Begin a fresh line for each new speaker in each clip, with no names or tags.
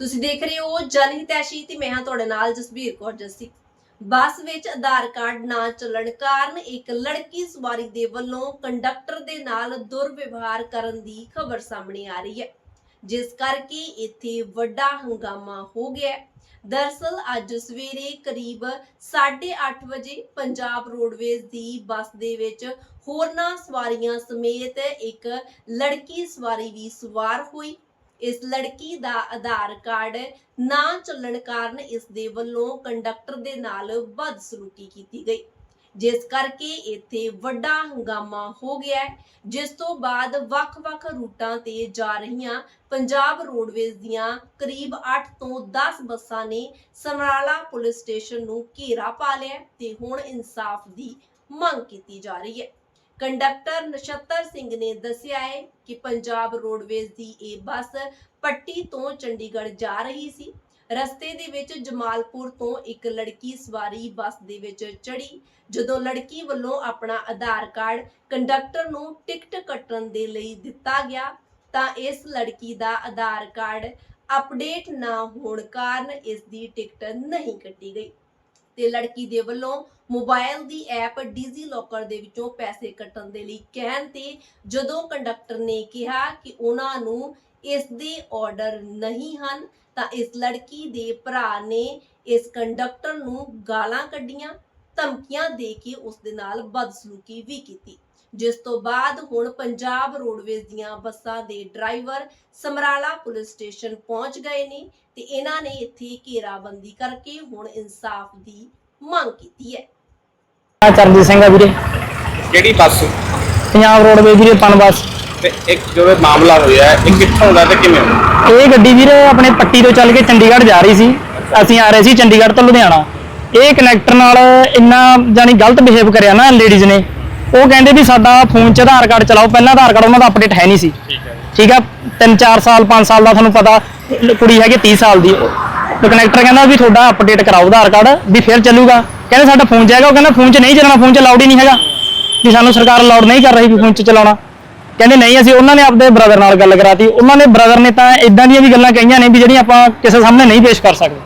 ਤੁਸੀਂ ਦੇਖ ਰਹੇ ਹੋ ਜਨ ਹਿਤੈਸ਼ੀ ਤੇ ਮੈਂ ਹਾਂ ਤੁਹਾਡੇ ਨਾਲ ਜਸਬੀਰ ਕੌਰ ਜੱਸੀ ਬੱਸ ਵਿੱਚ ਆਧਾਰ ਕਾਰਡ ਨਾ ਚੱਲਣ ਕਾਰਨ ਇੱਕ ਲੜਕੀ ਸਵਾਰੀ ਦੇ ਵੱਲੋਂ ਕੰਡਕਟਰ ਦੇ ਨਾਲ ਦੁਰਵਿਵਹਾਰ ਕਰਨ ਦੀ ਖਬਰ ਸਾਹਮਣੇ ਆ ਰਹੀ ਹੈ, ਜਿਸ ਕਰਕੇ ਇੱਥੇ ਵੱਡਾ ਹੰਗਾਮਾ ਹੋ ਗਿਆ ਹੈ। ਦਰਅਸਲ ਅੱਜ ਸਵੇਰੇ ਕਰੀਬ 8:30 ਵਜੇ ਪੰਜਾਬ ਰੋਡਵੇਜ਼ ਦੀ ਬੱਸ ਦੇ ਵਿੱਚ ਹੋਰਨਾਂ ਸਵਾਰੀਆਂ ਸਮੇਤ ਇੱਕ ਲੜਕੀ ਸਵਾਰੀ ਵੀ ਸਵਾਰ ਹੋਈ ਇਸ ਲੜਕੀ ਦਾ ਆਧਾਰ ਕਾਰਡ ਨਾ ਚੱਲਣ ਕਾਰਨ ਇਸ ਦੇ ਵੱਲੋਂ ਕੰਡਕਟਰ ਦੇ ਨਾਲ ਬਦਸਲੂਕੀ ਕੀਤੀ ਗਈ। ਜਿਸ ਕਰਕੇ ਇੱਥੇ ਵੱਡਾ ਹੰਗਾਮਾ ਹੋ ਗਿਆ ਜਿਸ ਤੋਂ ਬਾਅਦ ਵੱਖ-ਵੱਖ ਰੂਟਾਂ ਤੇ ਜਾ ਰਹੀਆਂ ਪੰਜਾਬ ਰੋਡਵੇਜ਼ ਦੀਆਂ ਕਰੀਬ 8 ਤੋਂ 10 ਬੱਸਾਂ ਨੇ ਸਮਰਾਲਾ ਪੁਲਿਸ ਸਟੇਸ਼ਨ ਨੂੰ ਘੇਰਾ ਪਾ ਲਿਆ ਤੇ ਹੁਣ ਇਨਸਾਫ ਦੀ ਮੰਗ ਕੀਤੀ ਜਾ ਰਹੀ ਹੈ। ਕੰਡਕਟਰ ਨਛੱਤਰ ਸਿੰਘ ਨੇ ਦੱਸਿਆ ਹੈ ਕਿ ਪੰਜਾਬ ਰੋਡਵੇਜ਼ ਦੀ ਇਹ ਬੱਸ ਪੱਟੀ ਤੋਂ ਚੰਡੀਗੜ੍ਹ ਜਾ ਰਹੀ ਸੀ। ਰਸਤੇ ਦੇ ਵਿੱਚ ਜਮਾਲਪੁਰ ਤੋਂ ਇੱਕ ਲੜਕੀ ਸਵਾਰੀ ਬੱਸ ਦੇ ਵਿੱਚ ਚੜੀ ਜਦੋਂ ਲੜਕੀ ਵੱਲੋਂ ਆਪਣਾ ਆਧਾਰ ਕਾਰਡ ਕੰਡਕਟਰ ਨੂੰ ਟਿਕਟ ਕੱਟਣ ਦੇ ਲਈ ਦਿੱਤਾ ਗਿਆ, ਤਾਂ ਇਸ ਲੜਕੀ ਦਾ ਆਧਾਰ ਕਾਰਡ ਅਪਡੇਟ ਨਾ ਹੋਣ ਕਾਰਨ ਇਸ ਦੀ ਟਿਕਟ ਨਹੀਂ ਕੱਟੀ ਗਈ। ਤੇ ਲੜਕੀ ਦੇ ਵੱਲੋਂ ਮੋਬਾਈਲ ਦੀ ਐਪ ਡੀਜ਼ੀ ਲੋਕਰ ਦੇ ਵਿੱਚੋਂ ਪੈਸੇ ਕੱਟਣ ਦੇ ਲਈ ਕਹਿਣ ਤੇ ਜਦੋਂ ਕੰਡਕਟਰ ਨੇ ਕਿਹਾ ਕਿ ਉਹਨਾਂ ਨੂੰ ਇਸ ਦੇ ਆਰਡਰ ਨਹੀਂ ਹਨ, ਤਾਂ ਇਸ ਲੜਕੀ ਦੇ ਭਰਾ ਨੇ ਇਸ ਕੰਡਕਟਰ ਨੂੰ ਗਾਲਾਂ ਕੱਢੀਆਂ। ਧਮਕੀਆਂ ਦੇ ਕੇ ਉਸ ਦੇ ਨਾਲ ਬਦਸਲੂਕੀ ਵੀ ਕੀਤੀ। ਜਿਸ ਤੋਂ ਬਾਅਦ ਹੁਣ ਪੰਜਾਬ ਰੋਡਵੇਜ਼ ਦੀਆਂ ਬੱਸਾਂ ਦੇ ਡਰਾਈਵਰ ਸਮਰਾਲਾ ਪੁਲਿਸ ਸਟੇਸ਼ਨ ਪਹੁੰਚ ਗਏ ਨੇ ਤੇ ਇਹਨਾਂ ਨੇ ਇੱਥੇ ਘੇਰਾਬੰਦੀ ਕਰਕੇ ਹੁਣ ਇਨਸਾਫ ਦੀ ਮੰਗ ਕੀਤੀ ਹੈ।
ਮੈਂ ਚਰਨਜੀਤ ਸਿੰਘ ਆ ਵੀਰੇ।
ਕਿਹੜੀ ਬੱਸ?
ਪੰਜਾਬ ਰੋਡਵੇਜ਼ ਵੀਰੇ ਪਨ ਬੱਸ।
ਤੇ ਇੱਕ ਜੋ ਇਹ ਮਾਮਲਾ ਹੋਇਆ ਹੈ, ਇਹ ਕਿੱਥੋਂ ਦਾ ਤੇ ਕਿਵੇਂ ਹੋਇਆ?
ਇਹ ਗੱਡੀ ਵੀਰੇ ਆਪਣੇ ਪੱਟੀ ਤੋਂ ਚੱਲ ਕੇ ਚੰਡੀਗੜ੍ਹ ਜਾ ਰਹੀ ਸੀ। ਅਸੀਂ ਆ ਰਹੇ ਸੀ ਚੰਡੀਗੜ੍ਹ ਤੋਂ ਲੁਧਿਆਣਾ। ਇਹ ਕਨੈਕਟਰ ਨਾਲ ਇੰਨਾ ਜਾਨੀ ਗਲਤ ਬਿਹੇਵ ਕਰਿਆ ਨਾ ਲੇਡੀਜ਼ ਨੇ। ਉਹ ਕਹਿੰਦੇ ਵੀ ਸਾਡਾ ਫੋਨ 'ਚ ਆਧਾਰ ਕਾਰਡ ਚਲਾਓ ਪਹਿਲਾਂ ਆਧਾਰ ਕਾਰਡ ਉਹਨਾਂ ਦਾ ਅਪਡੇਟ ਹੈ ਨਹੀਂ ਸੀ।
ਠੀਕ ਹੈ
ਠੀਕ ਆ? 3-4 ਸਾਲ 5 ਸਾਲ ਦਾ ਤੁਹਾਨੂੰ ਪਤਾ ਕੁੜੀ ਹੈਗੀ 30 ਸਾਲ ਦੀ। ਤੇ ਕਨੈਕਟਰ ਕਹਿੰਦਾ ਵੀ ਤੁਹਾਡਾ ਅਪਡੇਟ ਕਰਾਓ ਆਧਾਰ ਕਾਰਡ ਵੀ ਫਿਰ ਚੱਲੂਗਾ। ਕਹਿੰਦੇ ਸਾਡਾ ਫੋਨ 'ਚ ਹੈਗਾ ਉਹ ਕਹਿੰਦਾ ਫੋਨ 'ਚ ਨਹੀਂ ਚੱਲਣਾ ਫੋਨ 'ਚ ਅਲਾਉਡ ਹੀ ਨਹੀਂ ਹੈਗਾ। ਵੀ ਸਾਨੂੰ ਸਰਕਾਰ ਅਲਾਉਡ ਨਹੀਂ ਕਰ ਰਹੀ ਵੀ ਫੋਨ 'ਚ ਚਲਾਉਣਾ। ਕਹਿੰਦੇ ਨਹੀਂ ਅਸੀਂ ਉਹਨਾਂ ਨੇ ਆਪਦੇ ਬ੍ਰਦਰ ਨਾਲ ਗੱਲ ਕਰਾਤੀ। ਉਹਨਾਂ ਨੇ ਬ੍ਰਦਰ ਨੇ ਤਾਂ ਇਦਾਂ ਦੀਆਂ ਵੀ ਗੱਲਾਂ ਕਹੀਆਂ ਨੇ ਵੀ ਜਿਹੜੀਆਂ ਆਪਾਂ ਕਿਸੇ ਸਾਹਮਣੇ ਨਹੀਂ ਪੇਸ਼ ਕਰ ਸਕਦੇ।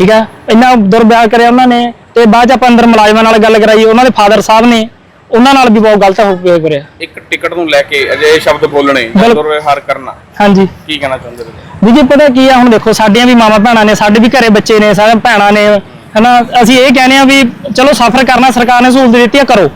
ਠੀਕ ਆ? ਇੰਨਾ ਦੁਰਵਿਵਹਾਰ ਕਰਿਆ ਉਹਨਾਂ ਨੇ ਤੇ ਬਾਅਦ ਚ ਆਪਾਂ ਅੰਦਰ ਮੁਲਾਜ਼ਮਾਂ ਨਾਲ ਗੱਲ ਕਰਾਈ ਉਹਨਾਂ ਦੇ ਫਾਦਰ ਸਾਹਿਬ ਨੇ ਉਹਨਾਂ ਨਾਲ ਵੀ ਬਹੁਤ ਗਲਤ ਹੋ ਗਿਆ ਕਰਿਆ
ਇੱਕ ਟਿਕਟ ਨੂੰ ਲੈ ਕੇ ਅਜੇ ਸ਼ਬਦ ਬੋਲਣੇ
ਬਿਲਕੁਲ।
ਦੁਰਵਿਵਹਾਰ ਕਰਨਾ।
ਹਾਂਜੀ।
ਕੀ ਕਹਿਣਾ ਚਾਹੁੰਦੇ ਹੋ?
ਵੀ ਜੀ ਪਤਾ ਕੀ ਆ ਹੁਣ ਦੇਖੋ ਸਾਡੀਆਂ ਵੀ ਮਾਵਾਂ ਭੈਣਾਂ ਨੇ ਸਾਡੇ ਵੀ ਘਰੇ ਬੱਚੇ ਨੇ ਸਾਰੇ ਭੈਣਾਂ ਨੇ ਹਨਾ ਅਸੀਂ ਇਹ ਕਹਿੰਦੇ ਆ ਵੀ ਚਲੋ ਸਫ਼ਰ ਕਰਨਾ ਸਰਕਾਰ ਨੇ ਸਹੂਲਤ ਦਿੱਤੀ ਆ ਕਰੋ।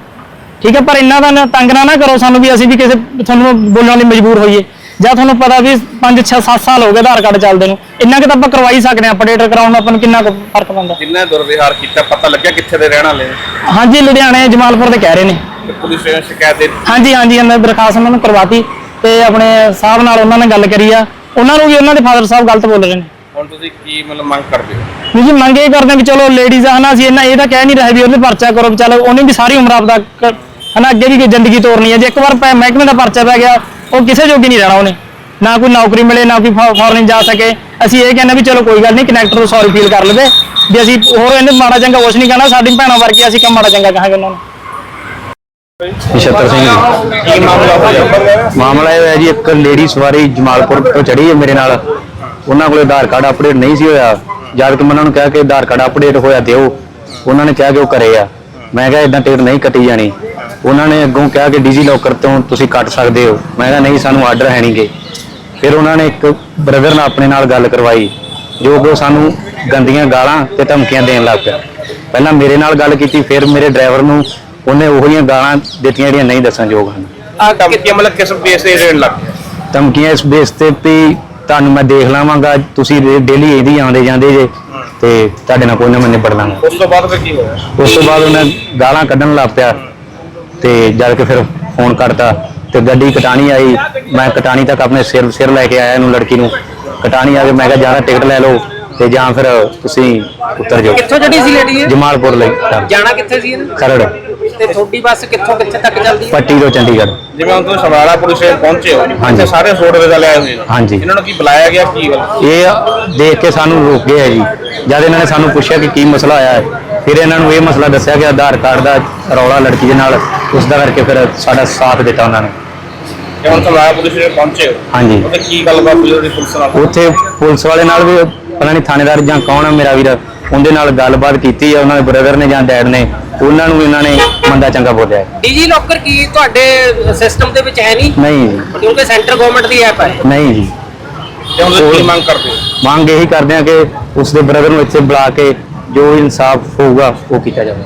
ਠੀਕ ਹੈ ਪਰ ਇੰਨਾ ਦਾ ਨਾ ਤੰਗ ਨਾ ਨਾ ਕਰੋ ਸਾਨੂੰ ਵੀ ਅਸੀਂ ਵੀ ਕਿਸੇ ਤੁਹਾਨੂੰ ਬੋਲਣ ਲਈ ਮਜਬੂਰ ਹੋਈਏ। ਜਾਂ ਤੁਹਾਨੂੰ ਪਤਾ ਵੀ 5 6 7 ਸਾਲ ਹੋ ਗਏ ਆਧਾਰ ਕਾਰਡ ਚੱਲਦੇ ਨੂੰ। ਇੰਨਾ ਕਿ ਤਾਂ ਆਪਾਂ ਕਰਵਾ ਹੀ ਸਕਦੇ ਆ ਅਪਡੇਟ ਕਰਾਉਣ ਨੂੰ ਆਪਾਂ ਨੂੰ ਕਿੰਨਾ ਕੁ ਫ਼ਰਕ ਪੈਂਦਾ।
ਜਿੰਨਾ ਦੁਰਵਿਵਹਾਰ ਕੀਤਾ ਪਤਾ ਲੱਗਿਆ ਕਿੱਥੇ ਦੇ ਰਹਿਣ ਵਾਲੇ ਨੇ?
ਹਾਂਜੀ ਲੁਧਿਆਣੇ ਜਮਾਲਪੁਰ ਦੇ ਕਹਿ ਰਹੇ ਨੇ।
ਤੇ ਪੁਲਿਸ ਸਟੇਸ਼ਨ ਸ਼ਿਕਾਇਤ ਦੇ
ਹਾਂਜੀ ਹਾਂਜੀ ਇਹਨਾਂ ਦੀ ਦਰਖਾਸਤ ਉਹਨਾਂ ਨੂੰ ਕਰਵਾਤੀ ਤੇ ਆਪਣੇ ਸਾਹਿਬ ਨਾਲ ਉਹਨਾਂ ਨੇ ਗੱਲ ਕਰੀ ਆ। ਉਹਨਾਂ ਨੂੰ ਵੀ ਉਹਨਾਂ ਦੇ ਫਾਦਰ ਸਾਹਿਬ ਗਲਤ ਬੋਲ ਰਹੇ ਨੇ।
ਹੁਣ ਤੁਸੀਂ ਕੀ ਮਤਲਬ ਮੰਗ ਕਰਦੇ ਹੋ?
ਵੀ ਜੀ ਮੰਗ ਇਹ ਕਰਦੇ ਆ ਵੀ ਚਲੋ ਲੇਡੀਜ਼ ਆ ਹਨਾ ਅਸੀਂ ਇਹਨਾਂ ਇਹ ਤਾਂ ਕਹਿ ਨਹੀਂ ਰਹੇ ਵੀ ਉਹਦੇ ਪਰਚਾ ਕਰੋ ਵੀ ਚੱਲ ਉਹਨੇ ਵੀ ਸਾਰੀ ਉਮਰ ਆਪਦਾ ਕ- ਹਨਾ ਅੱਗੇ ਵੀ ਕੋਈ ਜ਼ਿੰਦਗੀ ਤੋਰਨੀ ਹੈ ਜੇ ਇੱਕ ਵਾਰ ਪੈ- ਮਹਿਕਮੇ ਦਾ ਪਰਚਾ ਪੈ ਗਿਆ ਉਹ ਕਿਸੇ ਜੋਗੀ ਨਹੀਂ ਰਹਿਣਾ ਉਹਨੇ। ਨਾ ਕੋਈ ਨੌਕਰੀ ਮਿਲੇ ਨਾ ਕੋਈ ਫੋਰਨ ਜਾ ਸਕੇ। ਅਸੀਂ ਇਹ ਕਹਿੰਦੇ ਵੀ ਚਲੋ ਕੋਈ ਗੱਲ ਨਹੀਂ ਕਨੈਕਟਰ ਨੂੰ ਸੌਰੀ ਫੀਲ ਕਰ ਲਵੇ। ਵੀ ਅਸੀਂ ਹੋਰ ਇਹਨੇ ਮਾੜਾ ਚੰਗਾ ਕੁਛ ਨਹੀਂ ਕਹਿਣਾ ਸਾਡੀ ਭੈਣਾਂ ਵਰਗੀ ਅਸੀਂ ਕੰਮ ਮਾੜਾ ਚੰਗਾ ਕਹਾਂਗੇ ਉਹਨਾਂ ਨੂੰ?
ਨਛੱਤਰ ਸਿੰਘ ਜੀ।
ਕੀ ਮਾਮਲਾ ਹੋਇਆ?
ਮਾਮਲਾ ਇਹ ਹੈ ਜੀ ਇੱਕ ਲੇਡੀ ਸਵਾਰੀ ਜਮਾਲਪੁਰ ਤੋਂ ਚੜੀ ਹੈ ਮੇਰੇ ਨਾਲ। ਉਹਨਾਂ ਕੋਲੇ ਆਧਾਰ ਕਾਰਡ ਅਪਡੇਟ ਨਹੀਂ ਸੀ ਹੋਇਆ। ਜਦ ਕਿ ਮੈਂ ਉਹਨਾਂ ਨੂੰ ਕਿਹਾ ਕਿ ਆਧਾਰ ਕਾਰਡ ਅਪਡੇਟ ਹੋਇਆ ਦਿਓ। ਉਹਨਾਂ ਨੇ ਕਿਹਾ ਕਿ ਉਹ ਕਰੇ ਆ। ਮੈਂ ਕਿਹਾ ਇਦਾਂ ਟਿਕਟ ਨਹੀਂ ਕੱਟੀ ਜਾਣੀ। ਉਹਨਾਂ ਨੇ ਅੱਗੋਂ ਕਿਹਾ ਕਿ ਡੀਜੀ ਲੋਕਰ ਤੋਂ ਤੁਸੀਂ ਕੱਟ ਸਕਦੇ ਹੋ। ਮੈਂ ਕਿਹਾ ਨਹੀਂ ਸਾਨੂੰ ਆਰਡਰ ਹੈ ਨਹੀਂਗੇ। ਫਿਰ ਉਹਨਾਂ ਨੇ ਇੱਕ ਬ੍ਰਦਰ ਨਾਲ ਆਪਣੇ ਨਾਲ ਗੱਲ ਕਰਵਾਈ ਜੋ ਕਿ ਉਹ ਸਾਨੂੰ ਗੰਦੀਆਂ ਗਾਲਾਂ ਤੇ ਧਮਕੀਆਂ ਦੇਣ ਲੱਗ ਪਿਆ। ਪਹਿਲਾਂ ਮੇਰੇ ਨਾਲ ਗੱਲ ਕੀਤੀ ਫਿਰ ਮੇਰੇ ਡਰਾਈਵਰ ਨੂੰ ਉਹਨੇ ਉਹੋ ਜਿਹੀਆਂ ਗਾਲਾਂ ਦਿੱਤੀਆਂ ਜਿਹੜੀਆਂ ਨਹੀਂ ਦੱਸਣਯੋਗ ਹਨ।
ਆ ਧਮਕੀ ਮਤਲਬ ਕਿਸ ਬੇਸ ਤੇ ਦੇਣ ਲੱਗ ਗਿਆ
ਧਮਕੀਆਂ ਇਸ ਬੇਸ ਤੇ ਵੀ ਤੁਹਾਨੂੰ ਮੈਂ ਦੇਖ ਲਵਾਂਗਾ ਤੁਸੀਂ ਡੇਲੀ ਇਹਦੀ ਆਉਂਦੇ ਜਾਂਦੇ ਜੇ ਤੇ ਤੁਹਾਡੇ ਨਾਲ ਕੋਈ ਨਾ ਮੈਂ ਨਿਬੜ ਲਾਂਗਾ।
ਉਸ ਤੋਂ ਬਾਅਦ ਫਿਰ ਕੀ ਹੋਇਆ?
ਉਸ ਤੋਂ ਬਾਅਦ ਉਹਨੇ ਗਾਲਾਂ ਕੱਢਣ ਲੱਗ ਪਿਆ। ਤੇ ਜਦ ਕਿ ਫਿਰ ਫੋਨ ਕਰਤਾ ਤੇ ਗੱਡੀ ਕਟਾਣੀ ਆਈ। ਮੈਂ ਕਟਾਣੀ ਤੱਕ ਆਪਣੇ ਸਿਰ ਸਿਰ ਲੈ ਕੇ ਆਇਆ ਇਹਨੂੰ ਲੜਕੀ ਨੂੰ। ਕਟਾਣੀ ਆ ਕੇ ਮੈਂ ਕਿਹਾ ਜਾਂ ਤਾਂ ਟਿਕਟ ਲੈ ਲਓ ਤੇ ਜਾਂ ਫਿਰ ਤੁਸੀਂ ਉੱਤਰ ਜਾਓ।
ਕਿੱਥੋਂ ਚੜੀ ਸੀ ਲੇਡੀ ਇਹ?
ਜਮਾਲਪੁਰ ਲਈ
ਜਾਣਾ ਕਿੱਥੇ ਸੀ ਇਹਨੇ?
ਖਰੜ।
ਤੇ ਤੁਹਾਡੀ ਬੱਸ ਕਿੱਥੋਂ ਕਿੱਥੇ ਤੱਕ ਚੱਲਦੀ ਹੈ?
ਪੱਟੀ ਤੋਂ ਚੰਡੀਗੜ੍ਹ।
ਜਿਵੇਂ ਹੁਣ ਤੁਸੀਂ ਸਮਰਾਲਾ ਪੁਲਿਸ ਸਟੇਸ਼ਨ ਪਹੁੰਚੇ ਹੋ
ਹਾਂਜੀ।
ਇੱਥੇ ਸਾਰੇ ਰੋਡਵੇਜ਼ ਵਾਲੇ ਆਏ ਹੋਏ ਨੇ।
ਹਾਂਜੀ।
ਇਹਨਾਂ ਨੂੰ ਕੀ ਬੁਲਾਇਆ ਗਿਆ ਕੀ ਗੱਲ?
ਇਹ ਦੇਖ ਕੇ ਸਾਨੂੰ ਰੋਕ ਗਏ ਆ ਜੀ। ਜਦ ਇਹਨਾਂ ਨੇ ਸਾਨੂੰ ਪੁੱਛਿਆ ਕਿ ਕੀ ਮਸਲਾ ਆਇਆ ਹੈ ਫਿਰ ਇਹਨਾਂ ਨੂੰ ਇਹ ਮਸਲਾ ਦੱਸਿਆ ਕਿ ਆਧਾਰ ਕਾਰਡ ਦਾ ਰੌਲਾ ਲੜਕੀ ਦੇ ਨਾਲ ਉਸ ਦਾ ਕਰਕੇ ਫਿਰ ਸਾਡਾ ਸਾਥ ਦਿੱਤਾ ਉਹਨਾਂ ਨੇ।
ਤੇ ਹੁਣ ਕਲਾਇਆ ਪੁਲਿਸ ਸਟੇਸ਼ਨ ਪਹੁੰਚੇ ਹੋ।
ਹਾਂਜੀ।
ਉਹਦੇ ਕੀ ਗੱਲਬਾਤ ਹੋਈ ਉਹਦੀ ਪੁਲਿਸ ਨਾਲ?
ਉੱਥੇ ਪੁਲਿਸ ਵਾਲੇ ਨਾਲ ਵੀ ਪਤਾ ਨਹੀਂ ਥਾਣੇਦਾਰ ਜਾਂ ਕੌਣ ਆ ਮੇਰਾ ਵੀਰ ਉਹਦੇ ਨਾਲ ਗੱਲਬਾਤ ਕੀਤੀ ਆ ਉਹਨਾਂ ਦੇ ਬ੍ਰਦਰ ਨੇ ਜਾਂ ਡੈਡ ਨੇ ਉਹਨਾਂ ਨੂੰ ਇਹਨਾਂ ਨੇ ਮੰਦਾ ਚੰਗਾ ਬੋਲਿਆ। ਹੈ।
ਡੀਜੀ ਲੋਕਰ ਕੀ ਤੁਹਾਡੇ ਸਿਸਟਮ ਦੇ ਵਿੱਚ ਹੈ ਨਹੀਂ?
ਨਹੀਂ ਜੀ।
ਕਿਉਂਕਿ ਸੈਂਟਰ ਗਵਰਨਮੈਂਟ ਦੀ ਐਪ ਹੈ।
ਨਹੀਂ ਜੀ।
ਤੇ ਹੁਣ ਤੁਸੀਂ ਕੀ ਮੰਗ ਕਰਦੇ ਹੋ?
ਮੰਗ ਇਹੀ ਕਰਦੇ ਆ ਕਿ ਉਸ ਦੇ ਬ੍ਰਦਰ ਨੂੰ ਇੱਥੇ ਬੁਲਾ ਕੇ ਜੋ ਇਨਸਾਫ ਹੋਊਗਾ ਉਹ ਕੀਤਾ ਜਾਵੇ।